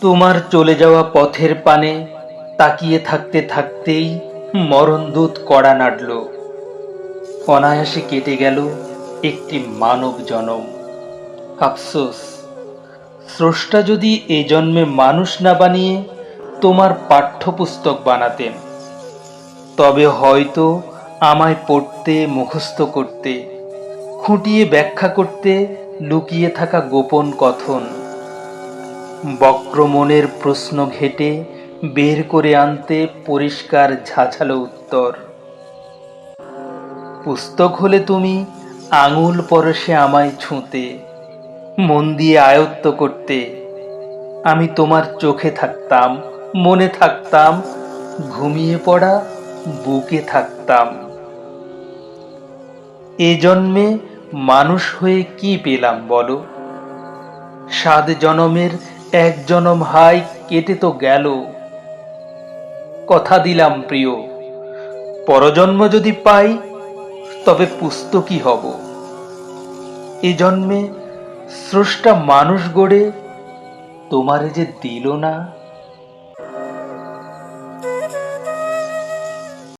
তোমার চলে যাওয়া পথের পানে তাকিয়ে থাকতে থাকতেই মরণদূত কড়া নাড়ল। অনায়াসে কেটে গেল একটি মানব জনম। আফসোস, স্রষ্টা যদি এ জন্মে মানুষ না বানিয়ে তোমার পাঠ্যপুস্তক বানাতেন, তবে হয়তো আমায় পড়তে, মুখস্থ করতে, খুঁটিয়ে ব্যাখ্যা করতে লুকিয়ে থাকা গোপন কথন বক্রমনের প্রশ্ন ঘেটে বের করে আনতে পরিষ্কার ঝাঝালো উত্তর। পুস্তক হলে তুমি আঙুল পরশে আমায় ছুঁতে, মন দিয়ে আয়ত্ত করতে। আমি তোমার চোখে থাকতাম, মনে থাকতাম, ঘুমিয়ে পড়া বুকে থাকতাম। এ জন্মে মানুষ হয়ে কি পেলাম বলো? সাত জনমের এক জনম হাই কেটে তো গেল। কথা দিলাম প্রিয়, পরজন্ম যদি পাই, তবে পুস্তকই হব। এ জন্মে স্রষ্টা মানুষ গড়ে তোমারে যে দিল না